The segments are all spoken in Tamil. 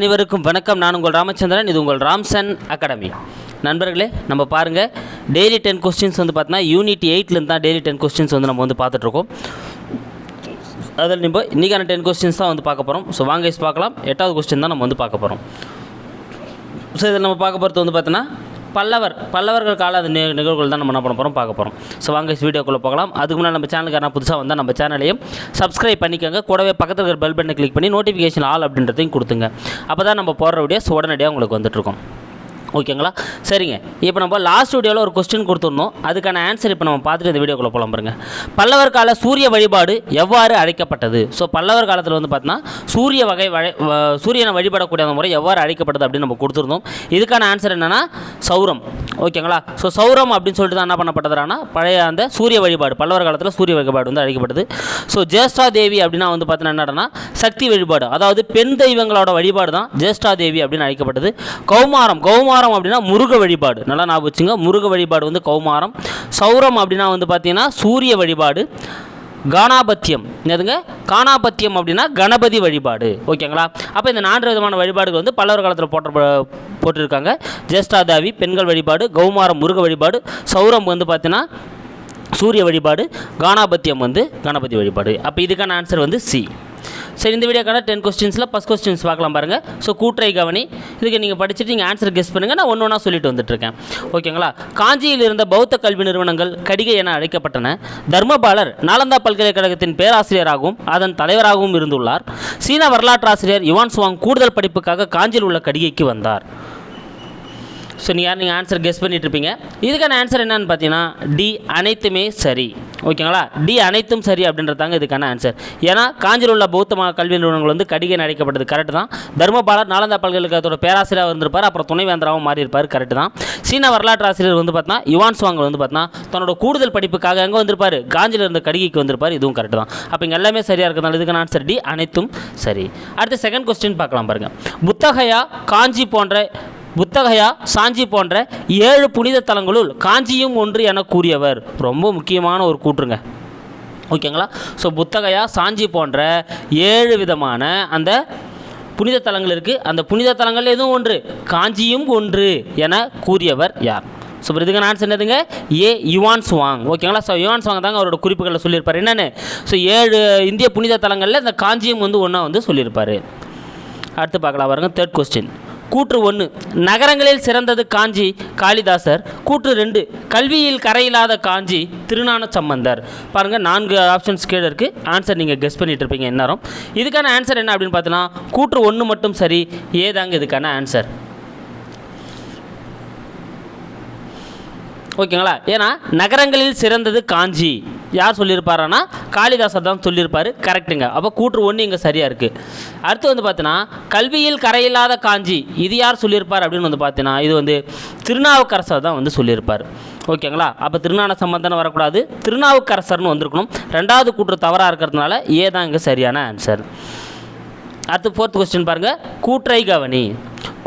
அனைவருக்கும் வணக்கம். நான் உங்கள் ராமச்சந்திரன் இது உங்கள் ராம்சன் அகாடமி. நண்பர்களே நம்ம பாருங்கள் டெய்லி டென் கொஸ்டின்ஸ் வந்து பார்த்தீங்கன்னா யூனிட் எயிட்லேருந்து தான் டெய்லி டென் கொஸ்டின்ஸ் வந்து நம்ம வந்து பார்த்துட்ருக்கோம் அதில் நம்ம இன்றைக்கான டென் கொஸ்டின்ஸ் தான் வந்து பார்க்க போகிறோம் ஸோ வாங்க பார்க்கலாம். எட்டாவது கொஸ்டின் தான் நம்ம வந்து பார்க்க போகிறோம் ஸோ இதில் நம்ம பார்க்க போகிறது வந்து பார்த்தீங்கன்னா பல்லவர் பல்லவர்கள் கால அந்த நிகழ்வுகள் தான் நம்ம என்ன பண்ண போகிறோம் பார்க்க போகிறோம் ஸோ வாங்க வீடியோக்குள்ளே போகலாம். அதுக்கு முன்னாடி நம்ம சேனலுக்கு யாரா புதுசாக வந்தால் நம்ம சேனலையும் சப்ஸ்கிரைப் பண்ணிக்கோங்க. கூடவே பக்கத்தில் இருக்கிற பெல் பட்டனை கிளிக் பண்ணி நோட்டிஃபிகேஷன் ஆல் அப்படின்றதையும் கொடுத்துங்க. அப்போ தான் நம்ம போடுற வீடியோஸ் உடனடியாக உங்களுக்கு வந்துட்டுருக்கோம் ஓகேங்களா சரிங்க. இப்போ நம்ம லாஸ்ட் வீடியோவில் ஒரு கொஸ்டின் கொடுத்துருந்தோம் அதுக்கான ஆன்சர் இப்போ நம்ம பார்த்துட்டு இந்த வீடியோக்குள்ளே போகலாம் பாருங்கள் பல்லவர் கால சூரிய வழிபாடு எவ்வாறு அழைக்கப்பட்டது? ஸோ பல்லவர் காலத்தில் வந்து பார்த்தீங்கன்னா சூரிய வகை வழி வ- சூரியனை வழிபடக்கூடிய அந்த முறை எவ்வாறு அழைக்கப்பட்டது அப்படின்னு நம்ம கொடுத்துருந்தோம் இதுக்கான ஆன்சர் என்னென்னா சௌரம். ஓகேங்களா ஸோ சௌரம் அப்படின்னு சொல்லிட்டு தான் என்ன பண்ணப்பட்டதுனா பழைய அந்த சூரிய வழிபாடு பல்லவர் காலத்தில் சூரிய வழிபாடு வந்து அழைக்கப்பட்டது. ஸோ ஜேஷ்டா தேவி அப்படின்னா வந்து பார்த்தீங்கன்னா என்னன்னா சக்தி வழிபாடு. அதாவது பெண் தெய்வங்களோட வழிபாடு தான் ஜேஷ்டா தேவி அப்படின்னு அழைக்கப்பட்டது. கௌமாரம். கௌமாரம் அப்படின்னா முருக வழிபாடு. நல்லா ஞாபகம் வச்சுங்க. முருக வழிபாடு வந்து கௌமாரம். சௌரம் அப்படின்னா வந்து பார்த்தீங்கன்னா சூரிய வழிபாடு. கானாபத்தியம் என்னதுங்க? கானாபத்தியம் அப்படின்னா கணபதி வழிபாடு. ஓகேங்களா? அப்போ இந்த நான்கு விதமான வழிபாடுகள் வந்து பல்லவர் காலத்தில் போட்ட போட்டிருக்காங்க. ஜேஷ்டாதாவி பெண்கள் வழிபாடு கௌமாரம் முருக வழிபாடு. சௌரம் வந்து பார்த்தீங்கன்னா சூரிய வழிபாடு. கானாபத்தியம் வந்து கணபதி வழிபாடு. அப்போ இதுக்கான ஆன்சர் வந்து சி. சரி இந்த வீடியோக்கான டென் கொஸ்டின்ஸில் ஃபஸ்ட் கொஸ்டின்ஸ் பார்க்கலாம் பாருங்கள் ஸோ கூட்டுரை கவனி. இதுக்கு நீங்கள் படிச்சுட்டு நீங்கள் ஆன்சர் கெஸ் பண்ணுங்கள் நான் ஒன்று ஒன்றா சொல்லிட்டு வந்துட்டுருக்கேன். ஓகேங்களா காஞ்சியில் இருந்த பௌத்த கல்வி நிறுவனங்கள் கடிகை என அழைக்கப்பட்டன. தர்மபாலர் நாலந்தா பல்கலைக்கழகத்தின் பேராசிரியராகவும் அதன் தலைவராகவும் இருந்துள்ளார். சீன வரலாற்றாசிரியர் யுவான் சுவாங் கூடுதல் படிப்புக்காக காஞ்சியில் உள்ள கடிகைக்கு வந்தார். ஸோ நீங்கள் யார்? நீங்கள் ஆன்சர் கெஸ் பண்ணிட்டு இருப்பீங்க இதுக்கான ஆன்சர் என்னன்னு பார்த்தீங்கன்னா டி அனைத்துமே சரி. ஓகேங்களா டி அனைத்தும் சரி அப்படின்றதாங்க இதுக்கான ஆன்சர் ஏன்னா காஞ்சியில் உள்ள பௌத்த கல்வி நிறுவனங்கள் வந்து கடிகை அடைக்கப்பட்டது. கரெக்ட் தான். தர்மபாலர் நாலந்தா பல்கலைக்கழகத்தோட பேராசிரியராக இருந்திருப்பார். அப்புறம் துணைவேந்தராகவும் மாறியிருப்பார். கரெக்ட் தான். சீன வரலாற்று ஆசிரியர் வந்து பார்த்தா யுவான் சுவாங்கல் வந்து பார்த்தா தன்னோட கூடுதல் படிப்புக்காக எங்கே வந்திருப்பார்? காஞ்சியில் இருந்த கடிகைக்கு வந்திருப்பார். இதுவும் கரெக்ட் தான். அப்போ இங்கே எல்லாமே சரியாக இருக்கிறதால இதுக்கான ஆன்சர் டி அனைத்தும் சரி. அடுத்து செகண்ட் கொஸ்டின் பார்க்கலாம் பாருங்கள் புத்தகையா காஞ்சி போன்ற புத்தகையா சாஞ்சி போன்ற ஏழு புனித தலங்களுள் காஞ்சியும் ஒன்று என கூறியவர். ரொம்ப முக்கியமான ஒரு கூற்றுங்க. ஓகேங்களா? ஸோ புத்தகையா சாஞ்சி போன்ற ஏழு விதமான அந்த புனித தலங்கள் இருக்குது அந்த புனித தலங்கள் எதுவும் ஒன்று? காஞ்சியும் ஒன்று என கூறியவர் யார்? ஸோ இதுக்கு நான் சொன்னதுங்க ஏ யுவான் சுவாங். ஓகேங்களா? ஸோ யுவான் சுவாங் தாங்க அவரோட குறிப்புகளில் சொல்லியிருப்பார். என்னென்னு? ஸோ ஏழு இந்திய புனித தலங்களில் இந்த காஞ்சியும் வந்து ஒன்றா வந்து சொல்லியிருப்பார். அடுத்து பார்க்கலாம் பாருங்கள் தேர்ட் கொஸ்டின் கூற்று ஒன்று நகரங்களில் சிறந்தது காஞ்சி காளிதாசர். கூற்று ரெண்டு கல்வியில் கரையில்லாத காஞ்சி திருநான சம்பந்தர் பாருங்கள் நான்கு ஆப்ஷன்ஸ் கீழே இருக்குது ஆன்சர் நீங்கள் கெஸ் பண்ணிட்டு இருப்பீங்க எந்நேரம் இதுக்கான ஆன்சர் என்ன அப்படின்னு பார்த்தீங்கன்னா கூற்று ஒன்று மட்டும் சரி ஏதாங்க இதுக்கான ஆன்சர் ஓகேங்களா? ஏன்னா நகரங்களில் சிறந்தது காஞ்சி. யார் சொல்லியிருப்பாரானா காளிதாசர் தான் சொல்லியிருப்பார் கரெக்டுங்க அப்போ கூற்று ஒன்று இங்கே சரியாக இருக்குது அடுத்து வந்து பார்த்தீங்கன்னா கல்வியில் கரையில்லாத காஞ்சி. இது யார் சொல்லியிருப்பார் அப்படின்னு வந்து பார்த்தீங்கன்னா இது வந்து திருநாவுக்கரசர் தான் வந்து சொல்லியிருப்பார் ஓகேங்களா? அப்போ திருநான சம்பந்தம் வரக்கூடாது. திருநாவுக்கரசர்னு வந்திருக்கணும். ரெண்டாவது கூற்று தவறாக இருக்கிறதுனால ஏ தான் இங்கே சரியான ஆன்சர் அடுத்து ஃபோர்த் கொஸ்டின் பாருங்கள் கூற்றை கவனி.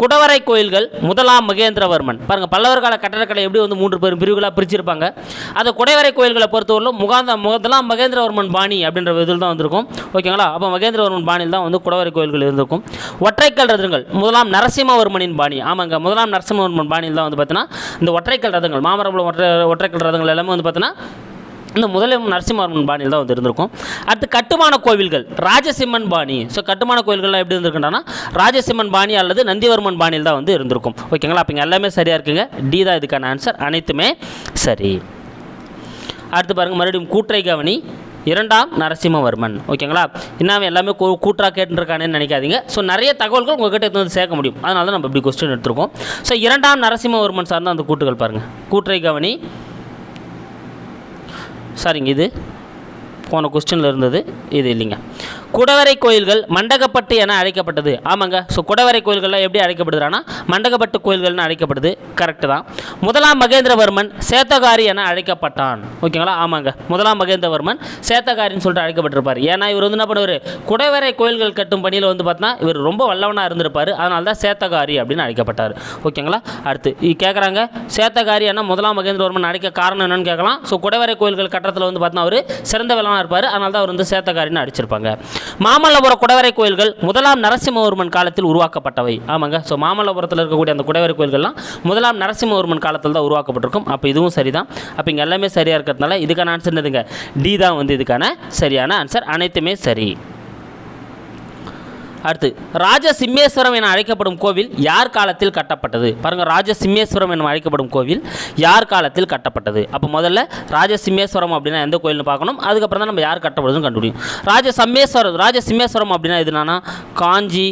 குடவரை கோயில்கள் முதலாம் மகேந்திரவர்மன். பாருங்க பல்லவர் கால கட்டடக்கலை எப்படி வந்து மூன்று பெரும் பிரிவுகளாக பிரிச்சிருப்பாங்க. அந்த குடைவரை கோயில்களை பொறுத்தவரையிலும் முகாந்த முதலாம் மகேந்திரவர்மன் பாணி அப்படின்ற இதில் தான் வந்திருக்கும். ஓகேங்களா? அப்போ மகேந்திரவர்மன் பாணியில் தான் வந்து குடவரை கோயில்கள் இருந்திருக்கும். ஒற்றைக்கல் ரதங்கள் முதலாம் நரசிம்மவர்மனின் பாணி. ஆமாங்க முதலாம் நரசிம்மவர்மன் பாணியில் தான் வந்து பார்த்தீங்கன்னா இந்த ஒற்றைக்கல் ரதங்கள் மாமரபுரம் ஒற்றை ஒற்றைக்கல் ரதங்கள் எல்லாமே வந்து பார்த்தீங்கன்னா இந்த முதலில் நரசிம்மவர்மன் பாணியில் தான் வந்து இருந்திருக்கும். அடுத்து கட்டுமான கோவில்கள் ராஜசிம்மன் பாணி. ஸோ கட்டுமான கோவில்கள்லாம் எப்படி இருந்திருக்குன்னா ராஜசிம்மன் பாணி அல்லது நந்திவர்மன் பாணியில் தான் வந்து இருந்திருக்கும். ஓகேங்களா அப்போ எல்லாமே சரியாக இருக்குங்க? டி தான் இதுக்கான ஆன்சர் அனைத்துமே சரி. அடுத்து பாருங்கள் மறுபடியும் கூற்றை கவனி. இரண்டாம் நரசிம்மவர்மன். ஓகேங்களா இன்னும் எல்லாமே கூ கூட்டாக கேட்டுருக்கானேன்னு நினைக்காதீங்க. ஸோ நிறைய தகவல்கள் உங்கள்கிட்ட எடுத்து வந்து சேர்க்க முடியும். அதனால தான் நம்ம இப்படி கொஸ்டின் எடுத்திருக்கோம். ஸோ இரண்டாம் நரசிம்மவர்மன் சார்ந்த அந்த கூட்டுகள் பாருங்கள் கூற்றை கவனி. சரிங்க இது போன கொஸ்டினில் இருந்தது இது இல்லைங்க. குடவரை கோயில்கள் மண்டகப்பட்டு என அழைக்கப்பட்டது. ஆமாங்க. ஸோ குடவரை கோயில்கள்லாம் எப்படி அழைக்கப்படுதுன்னா மண்டகப்பட்டு கோயில்கள்னு அழைக்கப்படுது. கரெக்டு தான். முதலாம் மகேந்திரவர்மன் சேத்தகாரி என அழைக்கப்பட்டான். ஓகேங்களா? ஆமாங்க. முதலாம் மகேந்திரவர்மன் சேத்தகாரின்னு சொல்லிட்டு அழைக்கப்பட்டிருப்பார். ஏன்னா இவர் வந்து என்ன பண்ணுவார்? குடவரை கோயில்கள் கட்டும் பணியில் வந்து பார்த்தீங்கன்னா இவர் ரொம்ப வல்லவனாக இருந்திருப்பார். அதனால தான் சேத்தகாரி அப்படின்னு அழைக்கப்பட்டார். ஓகேங்களா? அடுத்து இது கேட்குறாங்க சேத்தகாரி என்ன முதலாம் மகேந்திரவர்மன் அழைக்க காரணம் என்னன்னு கேட்கலாம். ஸோ குடவரை கோயில்கள் கட்டத்தில் வந்து பார்த்தீங்கன்னா அவர் சிறந்த வல்லவனாக இருப்பார். அதனால தான் அவர் வந்து சேத்தகாரின்னு அடிச்சிருப்பாங்க மாமல்லபுரம் குடவரை கோயில்கள் முதலாம் நரசிம்மவர்மன் காலத்தில் உருவாக்கப்பட்டவை. ஆமாங்க. ஸோ மாமல்லபுரத்தில் இருக்கக்கூடிய அந்த குடவரை கோயில்கள்லாம் முதலாம் நரசிம்மவர்மன் காலத்தில் தான் உருவாக்கப்பட்டிருக்கும். அப்போ இதுவும் சரிதான். அப்போ இங்கே எல்லாமே சரியாக இருக்கிறதுனால இதுக்கான ஆன்சர் என்னதுங்க? டி தான் வந்து இதுக்கான சரியான ஆன்சர் அனைத்துமே சரி. அடுத்து ராஜசிம்மேஸ்வரம் என அழைக்கப்படும் கோவில் யார் காலத்தில் கட்டப்பட்டது? பாருங்க ராஜசிம்மேஸ்வரம் என அழைக்கப்படும் கோவில் யார் காலத்தில் கட்டப்பட்டது? அப்போ முதல்ல ராஜசிம்மேஸ்வரம் அப்படின்னா எந்த கோயில்னு பார்க்கணும். அதுக்கப்புறம் தான் நம்ம யார் கட்டப்படுதுன்னு கண்டுபிடிக்கும் ராஜசம்மேஸ்வரம் ராஜசிம்மேஸ்வரம் அப்படின்னா எதுனா காஞ்சி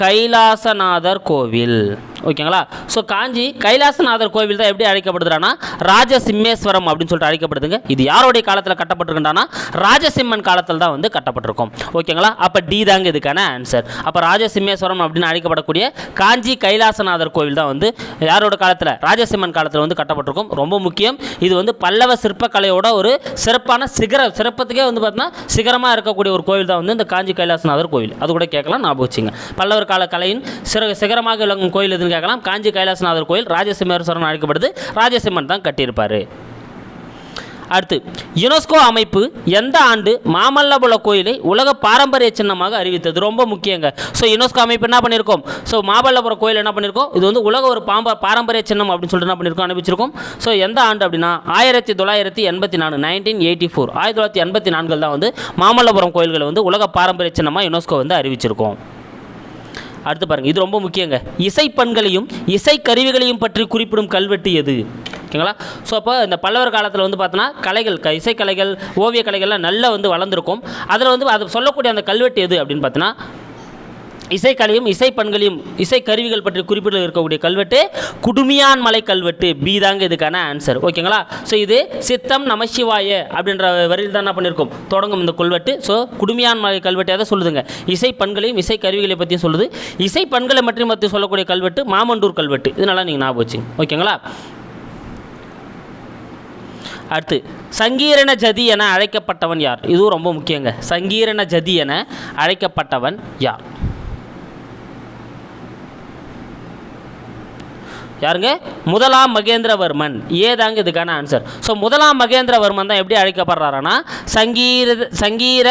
கைலாசநாதர் கோவில். ஓகேங்களா? ஸோ காஞ்சி கைலாசநாதர் கோவில் தான் எப்படி அழைக்கப்படுதுன்னா ராஜசிம்மேஸ்வரம் அப்படின்னு சொல்லிட்டு அழைக்கப்படுதுங்க. இது யாருடைய காலத்தில் கட்டப்பட்டிருக்குன்றானா ராஜசிம்மன் காலத்தில் தான் வந்து கட்டப்பட்டிருக்கும். ஓகேங்களா? அப்போ டி தாங்க இதுக்கான ஆன்சர் அப்போ ராஜசிம்மேஸ்வரம் அப்படின்னு அழைக்கப்படக்கூடிய காஞ்சி கைலாசநாதர் கோவில் தான் வந்து யாரோட காலத்தில்? ராஜசிம்மன் காலத்தில் வந்து கட்டப்பட்டிருக்கும். ரொம்ப முக்கியம். இது வந்து பல்லவ சிற்பக்கலையோட ஒரு சிறப்பான சிகர சிறப்பத்துக்கே வந்து பார்த்தீங்கன்னா சிகரமாக இருக்கக்கூடிய ஒரு கோவில் தான் வந்து இந்த காஞ்சி கைலாசநாதர் கோவில். அது கூட கேட்கலாம் ஞாபகம் வச்சுங்க. பல்லவர் கால கலையின் சிற சிகரமாக விளங்கும் கோயில் எதுன்னு கேட்கலாம். காஞ்சி கைலாசநாதர் கோயில் ராஜசிம்மேஸ்வரன் அழைக்கப்படுது. ராஜசிம்மன் தான் கட்டியிருப்பார். அடுத்து யுனெஸ்கோ அமைப்பு எந்த ஆண்டு மாமல்லபுர கோயிலை உலக பாரம்பரிய சின்னமாக அறிவித்தது? ரொம்ப முக்கியங்க. ஸோ யுனெஸ்கோ அமைப்பு என்ன பண்ணியிருக்கோம்? ஸோ மாமல்லபுரம் கோயில் என்ன பண்ணியிருக்கோம்? இது வந்து உலக ஒரு பாம்ப பாரம்பரிய சின்னம் அப்படின்னு சொல்லிட்டு என்ன பண்ணியிருக்கோம்? அனுப்பிச்சிருக்கோம். ஸோ எந்த ஆண்டு அப்படின்னா ஆயிரத்தி தொள்ளாயிரத்தி எண்பத்தி நாலு நைன்டீன் எயிட்டி ஃபோர் ஆயிரத்தி தொள்ளாயிரத்தி எண்பத்தி நான்கில் தான் வந்து மாமல்லபுரம் கோயில்களை வந்து உலக பாரம்பரிய சின்னமாக யுனெஸ்கோ வந்து அறிவிச்சிருக்கோம். அடுத்து பாருங்க இது ரொம்ப முக்கியங்க. இசைப்பண்களையும் இசைக்கருவிகளையும் பற்றி குறிப்பிடும் கல்வெட்டு எது? ஓகேங்களா? ஸோ அப்போ இந்த பல்லவர் காலத்தில் வந்து பார்த்தோன்னா கலைகள் க இசைக்கலைகள் ஓவியக் கலைகள்லாம் நல்லா வந்து வளர்ந்துருக்கும். அதில் வந்து அது சொல்லக்கூடிய அந்த கல்வெட்டு எது அப்படின்னு பார்த்தோன்னா இசைக்கலையும் இசைப்பண்களையும் இசைக்கருவிகள் பற்றி குறிப்பிட இருக்கக்கூடிய கல்வெட்டு குடுமியான் மலை கல்வெட்டு பி தாங்க இதுக்கான ஆன்சர் ஓகேங்களா ஸோ இது சித்தம் நமசிவாய அப்படின்ற வரியில் தான் என்ன பண்ணியிருக்கோம் தொடங்கும் இந்த கல்வெட்டு. ஸோ குடுமியான் மலை கல்வெட்டு எதை சொல்லுதுங்க. இசைப்பண்களையும் இசைக்கருவிகளை பற்றியும் சொல்லுது. இசைப்பண்களை மற்றும் பற்றி சொல்லக்கூடிய கல்வெட்டு மாமண்டூர் கல்வெட்டு. இது நீங்கள் ஞாபகம் வச்சு ஓகேங்களா அடுத்து சங்கீரண ஜதி என அழைக்கப்பட்டவன் யார்? இதுவும் ரொம்ப முக்கியங்க. சங்கீரண ஜதி என அழைக்கப்பட்டவன் யார்? யாருங்க? முதலாம் மகேந்திரவர்மன். ஏதாங்க இதுக்கான ஆன்சர் ஸோ முதலாம் மகேந்திரவர்மன் தான் எப்படி அழைக்கப்படுறாருன்னா சங்கீர சங்கீர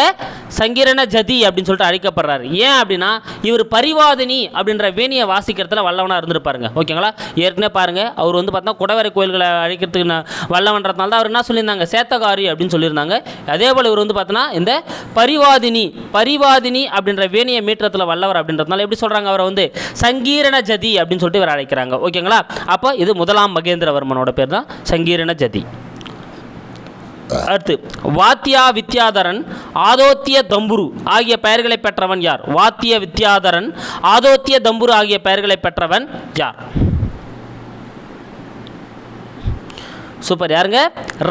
சங்கீரண ஜதி அப்படின்னு சொல்லிட்டு அழைக்கப்படுறாரு. ஏன் அப்படின்னா இவர் பரிவாதினி அப்படின்ற வேணியை வாசிக்கிறதுல வல்லவனாக இருந்திருப்பாருங்க. ஓகேங்களா? ஏற்கனவே பாருங்கள் அவர் வந்து பார்த்தா குடவரை கோயில்களை அழைக்கிறதுக்கு வல்லவன்றதுனால தான் அவர் என்ன சொல்லியிருந்தாங்க? சேத்தகாரி அப்படின்னு சொல்லியிருந்தாங்க. அதே போல் இவர் வந்து பார்த்தோன்னா இந்த பரிவாதினி பரிவாதினி அப்படின்ற வேணியை மீற்றத்தில் வல்லவர் அப்படின்றதுனால எப்படி சொல்கிறாங்க அவரை வந்து சங்கீரண ஜதி அப்படின்னு சொல்லிட்டு இவர் அழைக்கிறாங்க. ஓகேங்களா? அப்போ இது முதலாம் மகேந்திரவர்மனோட பேர் தான் சங்கீரண ஜதி. அடுத்து வாத்தியா வித்யாதரன் ஆதோத்திய தம்புரு ஆகிய பெயர்களை பெற்றவன் யார்? வாத்திய வித்யாதரன் ஆதோத்திய தம்புரு ஆகிய பெயர்களை பெற்றவன் யார்? சூப்பர். யாருங்க?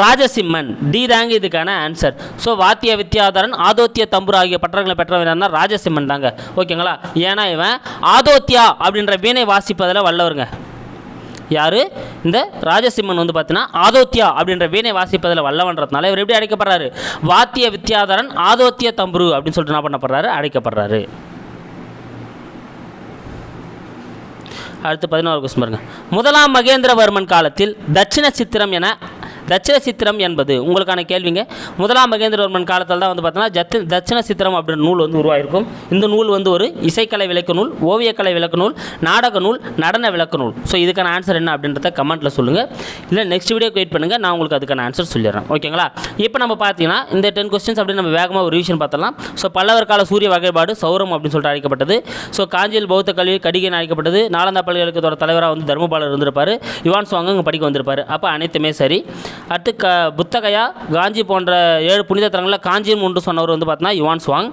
ராஜசிம்மன். டி தாங்க இதுக்கான ஆன்சர் ஸோ வாத்திய வித்யாதரன் ஆதோத்திய தம்புரு ஆகிய பட்டங்களை பெற்றவன் யாருன்னா ராஜசிம்மன் தாங்க. ஓகேங்களா? ஏன்னா இவன் ஆதோத்தியா அப்படின்ற வீணை வாசிப்பதில் வல்லவருங்க. யார்? இந்த ராஜசிம்மன் வந்து பார்த்தீங்கன்னா ஆதோத்தியா அப்படின்ற வீணை வாசிப்பதில் வல்லவன்றதுனால இவர் எப்படி அழைக்கப்படுறாரு வாத்திய வித்யாதரன் ஆதோத்திய தம்புரு அப்படின்னு சொல்லிட்டு என்ன பண்ணப்படுறாரு? அழைக்கப்படுறாரு அடுத்து பதினோரு கொஸ்டின் பாருங்க. முதலாம் மகேந்திரவர்மன் காலத்தில் தட்சிண சித்திரம் என தட்சிண சித்திரம் என்பது உங்களுக்கான கேள்விங்க. முதலாம் மகேந்திரவர்மன் காலத்தில் தான் வந்து பார்த்தோன்னா ஜத்து தட்சிண சித்திரம் அப்படின்ற நூல் வந்து உருவாயிருக்கும். இந்த நூல் வந்து ஒரு இசைக்கலை விளக்க நூல் ஓவியக்கலை விளக்க நூல் நாடக நூல் நடன விளக்க நூல். ஸோ இதுக்கான ஆன்சர் என்ன அப்படின்றத கமெண்ட்டில் சொல்லுங்கள் இல்லை நெக்ஸ்ட் வீடியோ வெயிட் பண்ணுங்கள் நான் உங்களுக்கு அதுக்கான ஆன்சர் சொல்லிடுறேன். ஓகேங்களா இப்போ நம்ம பார்த்தீங்கன்னா இந்த டென் கொஸ்டின்ஸ் அப்படி நம்ம வேகமாக ஒரு ரிவிஷன் பார்த்தலாம் ஸோ பல்லவர் கால சூரிய வகைப்பாடு சௌரம் அப்படின்னு சொல்லிட்டு அழைக்கப்பட்டது. ஸோ காஞ்சியில் பௌத்த கல்வி கடிகன் அழைக்கப்பட்டது. நாலந்தா பல்கலைக்கழகத்தோட தலைவராக வந்து தர்மபாலர் இருந்திருப்பார். யுவான் சுவாங்க இங்கே படிக்க வந்திருப்பார். அப்போ அனைத்துமே சரி. அடுத்து க புத்தகையா? காஞ்சி போன்ற ஏழு புனித தலங்களில் காஞ்சியும் ஒன்று சொன்னவர் வந்து பார்த்தீங்கன்னா யுவான் சுவாங்.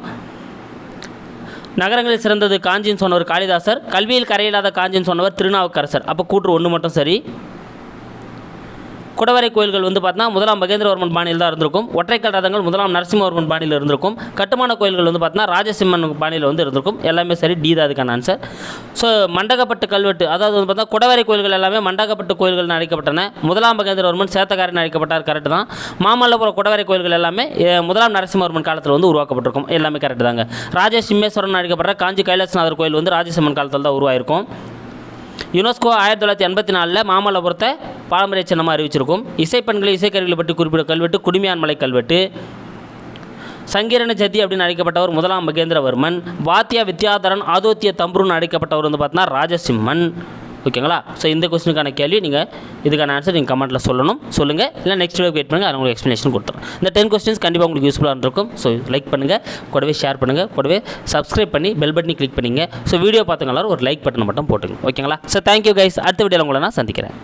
நகரங்களில் சிறந்தது காஞ்சின்னு சொன்னவர் காளிதாசர். கல்வியில் கரையில்லாத காஞ்சின்னு சொன்னவர் திருநாவுக்கரசர். அப்போ கூற்று ஒன்று மட்டும் சரி. குடவரை கோயில்கள் வந்து பார்த்தினா முதலாம் மகேந்திரவர்மன் பாணியில் தான் இருந்திருக்கும். ஒற்றைக்கல் ரதங்கள் முதலாம் நரசிம்மவர்மன் பாணியில் இருந்திருக்கும். கட்டுமான கோயில்கள் வந்து பார்த்தா ராஜசிம்மன் பாணியில் வந்து இருந்திருக்கும். எல்லாமே சரி டி தான் அதுக்கான ஆன்சர் ஸோ மண்டகப்பட்டு கல்வெட்டு அதாவது வந்து பார்த்தா குடவரை கோயில்கள் எல்லாமே மண்டகப்பட்டு கோயில்கள் அழைக்கப்பட்டன. முதலாம் மகேந்திரவர்மன் சேத்தக்காரன் அழைக்கப்பட்டார் கரெக்டு தான். மாமல்லபுரம் குடவரை கோயில்கள் எல்லாமே முதலாம் நரசிம்மவர்மன் காலத்தில் வந்து உருவாக்கப்பட்டிருக்கும். எல்லாமே கரெக்டு தாங்க. ராஜசிம்மேஸ்வரன் அழைக்கப்படுற காஞ்சி கைலாசநாதர் கோயில் வந்து ராஜசிம்மன் காலத்தில் தான் உருவாயிருக்கும். யுனெஸ்கோ ஆயிரத்தி தொள்ளாயிரத்தி எண்பத்தி நாலில் மாமல்லபுரத்தை பாரம்பரிய சின்னமாக அறிவிச்சிருக்கும். இசைப்பண்களை இசைக்கருவிகளை பற்றி குறிப்பிட்ட கல்வெட்டு குடுமியான் மலை கல்வெட்டு. சங்கீரண ஜதி அப்படின்னு அழைக்கப்பட்டவர் முதலாம் மகேந்திரவர்மன். வாத்தியா வித்யாதரன் ஆதோத்திய தம்புருன்னு அழைக்கப்பட்டவர் வந்து பார்த்தீங்கன்னா ராஜசிம்மன். ஓகேங்களா? ஸோ இந்த கொஸ்டினுக்கான கேள்வி நீங்கள் இதுக்கான ஆன்சர் நீங்கள் கமெண்ட்டில் சொல்லணும். சொல்லுங்கள் இல்லை நெக்ஸ்ட் வீக் வெயிட் பண்ணுங்கள் அது உங்களுக்கு எக்ஸ்ப்ளனேஷன் கொடுத்துறேன். இந்த டென் கொஸ்டின்ஸ் கண்டிப்பாக உங்களுக்கு யூஸ்ஃபுல்லாக இருக்கும் ஸோ லைக் பண்ணுங்கள் கூடவே ஷேர் பண்ணுங்கள் கூடவே சப்ஸ்கிரைப் பண்ணி பெல் பட்டனி கிளிக் பண்ணிங்க. ஸோ வீடியோ பார்த்துங்க எல்லாரும் ஒரு லைக் பட்டன் மட்டும் போட்டுங்க. ஓகேங்களா? ஸோ தேங்க்யூ கைஸ் அடுத்த வீடியோவில் உங்களை நான் சந்திக்கிறேன்.